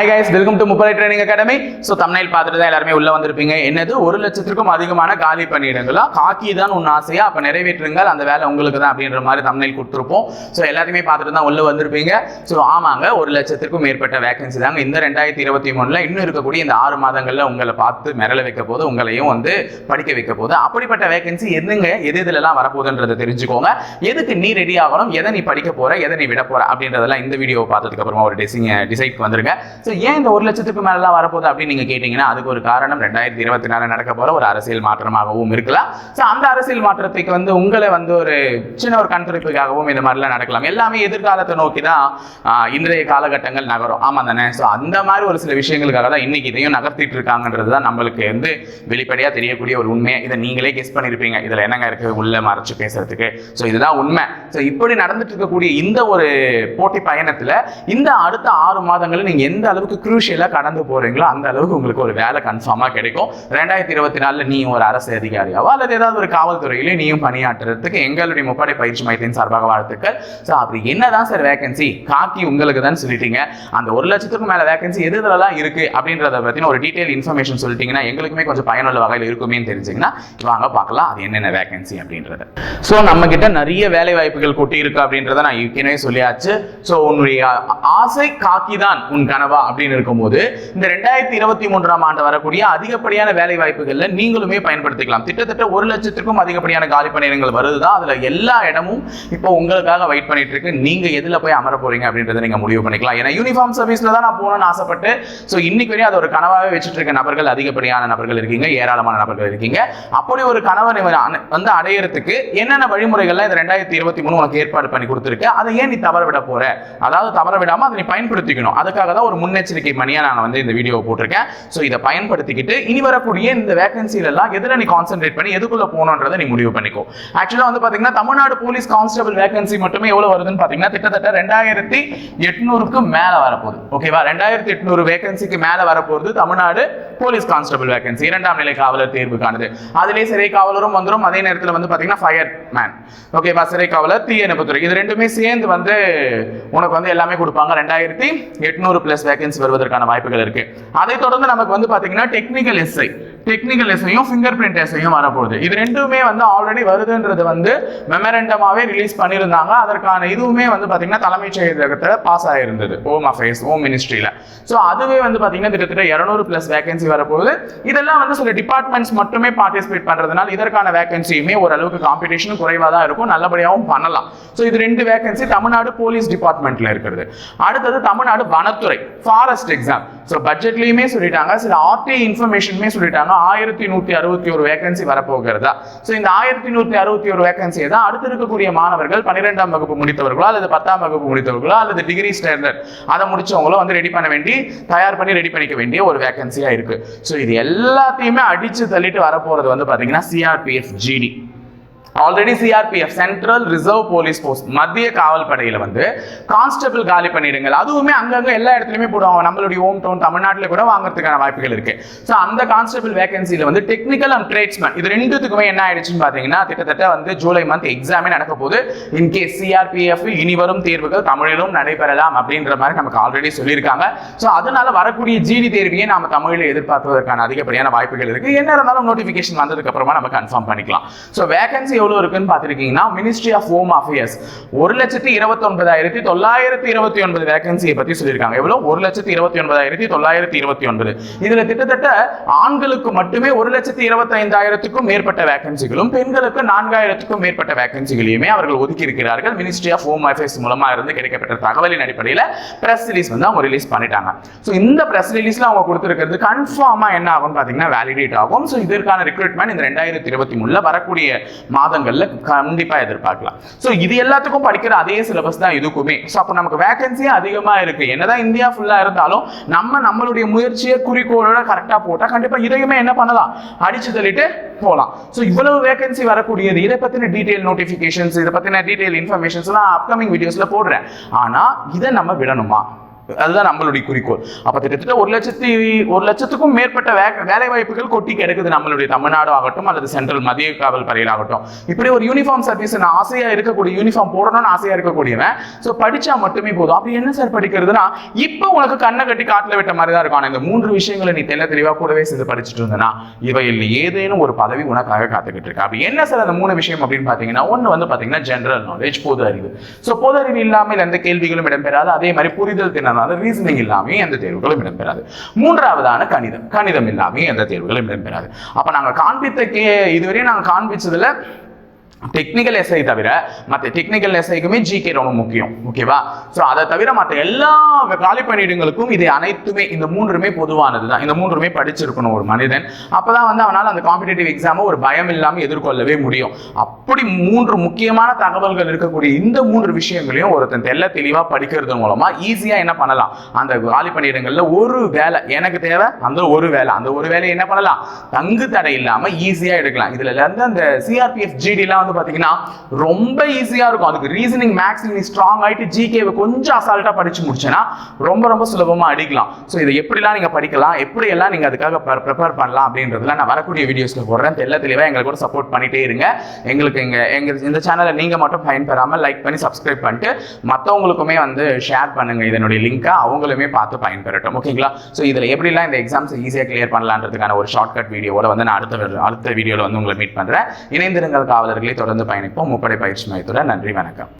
Hi guys welcome to முப்படை training academy so தமிழில் பார்த்துட்டு தான் எல்லாருமே உள்ள வந்திருப்பீங்க. என்னது? ஒரு லட்சத்திற்கும் அதிகமான காலி பணியிடங்களா? காக்கி தான் உன் ஆசையா? அப்போ நிறைவேற்றுங்கள். அந்த வேலை உங்களுக்கு தான் அப்படின்ற மாதிரி தமிழில் கொடுத்துருப்போம். ஸோ எல்லாத்தையுமே பார்த்துட்டு தான் உள்ள வந்திருப்பீங்க. ஸோ ஆமாங்க ஒரு லட்சத்திற்கும் மேற்பட்ட வேகன்சி தாங்க. இந்த ரெண்டாயிரத்தி இருபத்தி மூணுல இன்னும் இருக்கக்கூடிய இந்த ஆறு மாதங்களில் உங்களை பார்த்து மிரள வைக்க போது உங்களையும் வந்து படிக்க வைக்க போது அப்படிப்பட்ட வேகன்சி எதுங்க எது இதுலலாம் வரப்போகுதுன்றதை தெரிஞ்சுக்கோங்க. எதுக்கு நீ ரெடி ஆகணும்? எதை நீ படிக்க போற? எதை நீ விட போற? அப்படின்றதெல்லாம் இந்த வீடியோ பார்த்ததுக்கு அப்புறமா ஒரு டிசைன் டிசைட் வந்துருங்க. ஸோ ஏன் இந்த ஒரு லட்சத்துக்கு மேலாம் வரப்போகுது அப்படின்னு நீங்க கேட்டீங்கன்னா அதுக்கு ஒரு காரணம் ரெண்டாயிரத்தி இருபத்தி நாலு நடக்க போற ஒரு அரசியல் மாற்றமாகவும் இருக்கலாம். ஸோ அந்த அரசியல் மாற்றத்துக்கு வந்து உங்களை வந்து ஒரு சின்ன ஒரு கண்துடைப்புக்காகவும் இந்த மாதிரிலாம் நடக்கலாம். எல்லாமே எதிர்காலத்தை நோக்கி தான் இன்றைய காலகட்டங்கள் நகரும். ஆமா தானே? ஸோ அந்த மாதிரி ஒரு சில விஷயங்களுக்காக தான் இன்னைக்கு இதையும் நகர்த்திட்டு இருக்காங்கன்றது தான் நம்மளுக்கு வந்து வெளிப்படையாக தெரியக்கூடிய ஒரு உண்மை. இதை நீங்களே கெஸ் பண்ணியிருப்பீங்க இதில் என்னங்க இருக்கு? உள்ள மறைச்சு பேசுறதுக்கு. ஸோ இதுதான் உண்மை. ஸோ இப்படி நடந்துட்டு இருக்கக்கூடிய இந்த ஒரு போட்டி பயணத்தில் இந்த அடுத்த ஆறு மாதங்களில் நீங்கள் எந்த அளவு அளவுக்கு குரூஷியலாக கடந்து போகிறீங்களோ அந்த அளவுக்கு உங்களுக்கு ஒரு வேலை கன்ஃபார்மாக கிடைக்கும். ரெண்டாயிரத்தி இருபத்தி நாலில் நீ ஒரு அரசு அதிகாரியாவோ அல்லது ஏதாவது ஒரு காவல்துறையிலே நீயும் பணியாற்றுறதுக்கு எங்களுடைய முப்படை பயிற்சி மையத்தின் சார்பாக வாழ்த்துக்கள். ஸோ அப்படி என்னதான் சார் வேகன்சி காக்கி உங்களுக்கு தான் சொல்லிட்டீங்க. அந்த ஒரு லட்சத்துக்கும் மேலே வேகன்சி எது இதெல்லாம் இருக்கு அப்படின்றத பற்றின ஒரு டீட்டெயில் இன்ஃபர்மேஷன் சொல்லிட்டீங்கன்னா எங்களுக்குமே கொஞ்சம் பயனுள்ள வகையில் இருக்குமே தெரிஞ்சுங்கன்னா வாங்க பார்க்கலாம் அது என்னென்ன வேகன்சி அப்படின்றது. ஸோ நம்ம கிட்ட நிறைய வேலை வாய்ப்புகள் கொட்டி இருக்கு அப்படின்றத நான் ஏற்கனவே சொல்லியாச்சு. ஸோ உன்னுடைய ஆசை காக்கி தான் உன் கனவா அப்படின்னு இருக்கும்போது இந்த ரெண்டாயிரத்தி இருபத்தி மூன்றாம் ஆண்டு வரக்கூடிய அதிகப்படியான வேலை வாய்ப்புகள்ல நீங்களுமே பயன்படுத்திக்கலாம். கிட்டத்தட்ட ஒரு லட்சத்திற்கும் அதிகப்படியான காலி பணியிடங்கள் வருதுதான். அதுல எல்லா இடமும் இப்போ உங்களுக்காக வெயிட் பண்ணிட்டு இருக்கு. நீங்க எதுல போய் அமர போறீங்க அப்படின்றத நீங்க முடிவு பண்ணிக்கலாம். ஏன்னா யூனிஃபார்ம் சர்வீஸ்ல தான் நான் போகணும்னு ஆசைப்பட்டு ஸோ இன்னைக்கு வரையும் அது ஒரு கனவாவே வச்சுட்டு இருக்க நபர்கள் அதிகப்படியான நபர்கள் இருக்கீங்க ஏராளமான நபர்கள் இருக்கீங்க. அப்படி ஒரு கனவை வந்து அடையிறதுக்கு என்னென்ன வழிமுறைகள்லாம் இந்த ரெண்டாயிரத்தி இருபத்தி மூணு உனக்கு ஏற்பாடு பண்ணி கொடுத்துருக்கு? அதை ஏன் நீ தவற விட போற? அதாவது தவற விடாம அதை நீ பயன்படுத்திக்கணும். அதுக்காக தான் ஒரு முன்னெச்சரிக்கை மணியா நான் வந்து இந்த வீடியோவை போட்டிருக்கேன். ஸோ இதை பயன்படுத்திக்கிட்டு இனி வரக்கூடிய இந்த வேகன்சில எல்லாம் நீ கான்சென்ட்ரேட் பண்ணி எதுக்குள்ள போகணுன்றதை நீ முடிவு பண்ணிக்கோ. ஆக்சுவலா வந்து பாத்தீங்கன்னா தமிழ்நாடு போலீஸ் கான்ஸ்டபிள் வேகன்சி மட்டுமே எவ்வளவு வருதுன்னு பாத்தீங்கன்னா கிட்டத்தட்ட ரெண்டாயிரத்தி எட்நூறுக்கு மேலே வரப்போகுது. ஓகேவா ரெண்டாயிரத்தி எட்நூறு வேகன்சிக்கு மேல வரப்போகுது தமிழ்நாடு போலீஸ் கான்ஸ்டபிள் வேகன்சி இரண்டாம் நிலை காவலர் தேர்வுக்கானது. அதிலே சிறை காவலரும் வந்துரும். அதே நேரத்தில் வந்து பார்த்தீங்கன்னா ஃபயர் மேன் ஓகேவா சிறை காவலர் தீயணைப்புத்துறை. இது ரெண்டுமே சேர்ந்து வந்து உனக்கு வந்து எல்லாமே கொடுப்பாங்க. ரெண்டாயிரத்தி எட்நூறு பிளஸ் வேகன்சி வருவதற்கான வாய்ப்புகள் இருக்கு. அதை தொடர்ந்து நமக்கு வந்து பாத்தீங்கன்னா டெக்னிக்கல் எஸ்ஐ டெக்னிக்கல் எஸ்ஐயும் ஃபிங்கர் பிரிண்ட் எஸ்ஐயும் வரப்போகுது. இது ரெண்டுமே வந்து ஆல்ரெடி வருதுன்றது வந்து மெமரண்டமாவே ரிலீஸ் பண்ணியிருந்தாங்க. அதற்கான இதுவுமே வந்து பார்த்திங்கன்னா தலைமைச் செயலகத்தில் பாஸ் ஆகிருந்தது ஹோம் அஃபேர்ஸ் ஹோம் மினிஸ்ட்ரியில ஸோ அதுவே வந்து பார்த்தீங்கன்னா கிட்டத்தட்ட இரநூறு பிளஸ் வேகன்சி வரப்போகுது. இதெல்லாம் வந்து சில டிபார்ட்மெண்ட்ஸ் மட்டுமே பார்ட்டிசிபேட் பண்ணுறதுனால இதற்கான வேகன்சியுமே ஓரளவுக்கு காம்படிஷன் குறைவாக தான் இருக்கும். நல்லபடியாகவும் பண்ணலாம். ஸோ இது ரெண்டு வேகன்சி தமிழ்நாடு போலீஸ் டிபார்ட்மெண்ட்ல இருக்கிறது அடுத்தது தமிழ்நாடு வனத்துறை ஃபாரஸ்ட் எக்ஸாம் ஸோ பட்ஜெட்லையுமே சொல்லிட்டாங்க. சில ஆர்டி இன்ஃபர்மேஷனுமே சொல்லிட்டாங்க. ஆயிரத்தி நூற்றி அறுபத்தி ஒரு வேகன்சி வரப்போகிறதா? ஸோ இந்த ஆயிரத்தி நூற்றி அறுபத்தி ஒரு வேகன்சியை தான் அடுத்து இருக்கக்கூடிய மாணவர்கள் பன்னிரெண்டாம் வகுப்பு முடித்தவர்களோ அல்லது பத்தாம் வகுப்பு முடித்தவர்களோ அல்லது டிகிரி ஸ்டாண்டர்ட் அதை முடிச்சவங்களோ வந்து ரெடி பண்ண வேண்டி தயார் பண்ணி ரெடி பண்ணிக்க வேண்டிய ஒரு வேகன்சியா இருக்கு. ஸோ இது எல்லாத்தையுமே அடிச்சு தள்ளிட்டு வரப்போறது வந்து பாத்தீங்கன்னா CRPF GD already CRPF central reserve police post மத்திய காவல் படையில வந்து கான்ஸ்டபிள் காலி பண்ணிடுங்கள். அதுவுமே அங்கங்க எல்லா இடத்துலயுமே போடுவாங்க. நம்மளுடைய ஹோம் டவுன் தமிழ்நாட்டில் கூட வாங்குறதுக்கான வாய்ப்புகள் இருக்கு. ஸோ அந்த கான்ஸ்டபிள் வேகன்சியில் வந்து டெக்னிக்கல் அண்ட் ட்ரேட்ஸ்மேன் இது ரெண்டுத்துக்குமே என்ன ஆயிடுச்சுன்னு பார்த்தீங்கன்னா கிட்டத்தட்ட வந்து ஜூலை மந்த் எக்ஸாமே நடக்க போது இன்கேஸ் சிஆர்பிஎஃப் இனி வரும் தேர்வுகள் தமிழிலும் நடைபெறலாம் அப்படின்ற மாதிரி நமக்கு ஆல்ரெடி சொல்லியிருக்காங்க. ஸோ அதனால வரக்கூடிய ஜிடி தேர்வையே நாம தமிழில் எதிர்பார்ப்பதற்கான அதிகப்படியான வாய்ப்புகள் இருக்கு. என்ன இருந்தாலும் நோட்டிஃபிகேஷன் வந்ததுக்கு அப்புறமா நம்ம கன்ஃபார்ம் பண்ணிக்கலாம். ஸோ வேகன்சி எவ்வளோ இருக்குன்னு பார்த்துருக்கீங்கன்னா மினிஸ்ட்ரி ஆஃப் ஹோம் அஃபேர்ஸ் ஒரு லட்சத்தி இருபத்தி ஒன்பதாயிரத்தி தொள்ளாயிரத்தி இருபத்தி ஒன்பது வேகன்சியை பற்றி சொல்லியிருக்காங்க. எவ்வளோ ஒரு லட்சத்தி இருபத்தி ஒன்பதாயிரத்தி தொள்ளாயிரத்தி இருபத்தி ஒன்பது. இதில் கிட்டத்தட்ட ஆண்களுக்கு மட்டுமே ஒரு லட்சத்தி இருபத்தைந்தாயிரத்துக்கும் மேற்பட்ட வேகன்சிகளும் பெண்களுக்கு நான்காயிரத்துக்கும் மேற்பட்ட வேகன்சிகளையுமே அவர்கள் ஒதுக்கி இருக்கிறார்கள் மினிஸ்ட்ரி ஆஃப் ஹோம் அஃபேர்ஸ் மூலமாக இருந்து கிடைக்கப்பட்ட தகவலின் அடிப்படையில் ப்ரெஸ் ரிலீஸ் வந்து அவங்க ரிலீஸ் பண்ணிட்டாங்க. ஸோ இந்த ப்ரெஸ் ரிலீஸில் அவங்க கொடுத்துருக்கிறது கன்ஃபார்மாக என்ன ஆகும்னு பார்த்தீங்கன்னா வேலிடேட் ஆகும். ஸோ இதற்கான ரெக்ரூட்மெண்ட் இந்த ரெண்டாயிரத்தி இருபத்தி மூணில் வரக்கூடிய மாதங்கள்ல கண்டிப்பா எதிர்பார்க்கலாம். ஸோ இது எல்லாத்துக்கும் படிக்கிற அதே சிலபஸ் தான் இதுக்குமே. ஸோ அப்போ நமக்கு வேகன்சியே அதிகமா இருக்கு. என்னதான் இந்தியா ஃபுல்லா இருந்தாலும் நம்ம நம்மளுடைய முயற்சியை குறிக்கோளோட கரெக்டா போட்டா கண்டிப்பா இதையுமே என்ன பண்ணலாம்? அடிச்சு தள்ளிட்டு போகலாம் ஸோ இவ்வளவு வேகன்சி வரக்கூடியது இதை பத்தின டீடைல் நோட்டிஃபிகேஷன்ஸ் இதை பத்தின டீடைல் இன்ஃபர்மேஷன்ஸ் எல்லாம் அப்கமிங் வீடியோஸ்ல போடுறேன். ஆனா இதை நம்ம விடணுமா? அதுதான் நம்மளுடைய குறிக்கோள். அப்ப கிட்டத்தட்ட ஒரு லட்சத்தி ஒரு லட்சத்துக்கும் மேற்பட்ட வே- வேலை வாய்ப்புகள் கொட்டி கிடக்குது நம்மளுடைய தமிழ்நாடு ஆகட்டும் அல்லது சென்ட்ரல் மத்திய காவல் படையில் ஆகட்டும். இப்படி ஒரு யூனிஃபார்ம் சர்வீஸ் நான் ஆசையா இருக்கக்கூடிய யூனிஃபார்ம் போடணும்னு ஆசையா இருக்கக்கூடியவன் ஸோ படிச்சா மட்டுமே போதும். அப்படி என்ன சார் படிக்கிறதுனா இப்போ உனக்கு கண்ணை கட்டி காட்டுல விட்ட மாதிரி தான் இருக்கும். ஆனா இந்த மூன்று விஷயங்களை நீ தெல்ல தெளிவா கூடவே சேர்ந்து படிச்சுட்டு இருந்தனா இவையில் ஏதேனும் ஒரு பதவி உனக்காக காத்துக்கிட்டு இருக்கு. அப்படி என்ன சார் அந்த மூணு விஷயம் அப்படின்னு பாத்தீங்கன்னா ஒன்னு வந்து பாத்தீங்கன்னா ஜெனரல் நாலேஜ் பொது அறிவு. ஸோ பொது அறிவு இல்லாமல் எந்த கேள்விகளும் இடம்பெறாது. அதே மாதிரி புரிதல் அதனால ரீசனிங் இல்லாமல் எந்த தேர்வுகளும் இடம்பெறாது. மூன்றாவதான கணிதம். கணிதம் இல்லாமல் எந்த தேர்வுகளும் இடம்பெறாது. அப்ப நாங்க காண்பித்த கே இதுவரையும் நாங்க காண்பிச்சதுல டெக்னிக்கல் எஸ்ஐ தவிர மற்ற டெக்னிக்கல் எஸ்ஐக்குமே ஜிகே ரொம்ப முக்கியம். ஓகேவா ஸோ அதை தவிர மற்ற எல்லா காலி பணியிடங்களுக்கும் இது அனைத்துமே இந்த மூன்றுமே பொதுவானது தான் இந்த மூன்றுமே படிச்சிருக்கணும் ஒரு மனிதன். அப்போதான் வந்து அவனால் அந்த காம்படிட்டிவ் எக்ஸாமை ஒரு பயம் இல்லாமல் எதிர்கொள்ளவே முடியும். அப்படி மூன்று முக்கியமான தகவல்கள் இருக்கக்கூடிய இந்த மூன்று விஷயங்களையும் ஒருத்தன் தெல்ல தெளிவாக படிக்கிறது மூலமாக ஈஸியாக என்ன பண்ணலாம்? அந்த காலி பணியிடங்களில் ஒரு வேலை எனக்கு தேவை அந்த ஒரு வேலை. அந்த ஒரு வேலையை என்ன பண்ணலாம்? தங்கு தடை இல்லாமல் ஈஸியாக எடுக்கலாம். இதுல இருந்து அந்த சிஆர்பிஎஃப் ஜிடிலாம் வந்து பார்த்தீங்கன்னா ரொம்ப ஈஸியாக இருக்கும். அதுக்கு ரீசனிங் மேக்ஸ் நீ ஸ்ட்ராங் ஆயிட்டு ஜிகேவை கொஞ்சம் அசால்ட்டாக படிச்சு முடிச்சேன்னா ரொம்ப ரொம்ப சுலபமாக அடிக்கலாம். ஸோ இதை எப்படிலாம் நீங்கள் படிக்கலாம்? எப்படியெல்லாம் நீங்கள் அதுக்காக ப்ரிப்பேர் பண்ணலாம் அப்படின்றதுலாம் நான் வரக்கூடிய வீடியோஸில் போடுறேன். தெல்ல தெளிவாக எங்களுக்கு கூட சப்போர்ட் பண்ணிட்டே இருங்க. எங்களுக்கு எங்க எங்க இந்த சேனலை நீங்கள் மட்டும் பயன்பெறாமல் லைக் பண்ணி சப்ஸ்கிரைப் பண்ணிட்டு மற்றவங்களுக்குமே வந்து ஷேர் பண்ணுங்க. இதனுடைய லிங்கை அவங்களுமே பார்த்து பயன்பெறட்டும். ஓகேங்களா ஸோ இதில் எப்படிலாம் இந்த எக்ஸாம்ஸ் ஈஸியாக கிளியர் பண்ணலான்றதுக்கான ஒரு ஷார்ட்கட் வீடியோவோட வந்து நான் அடுத்த அடுத்த வீடியோவில் வந்து உங்களை மீட் பண்ணுறேன் இணைந்திருங்கள் காவலர்களை. தொடர்ந்து பயணிப்போம். முப்படை பயிற்சி மையத்துடன் நன்றி வணக்கம்.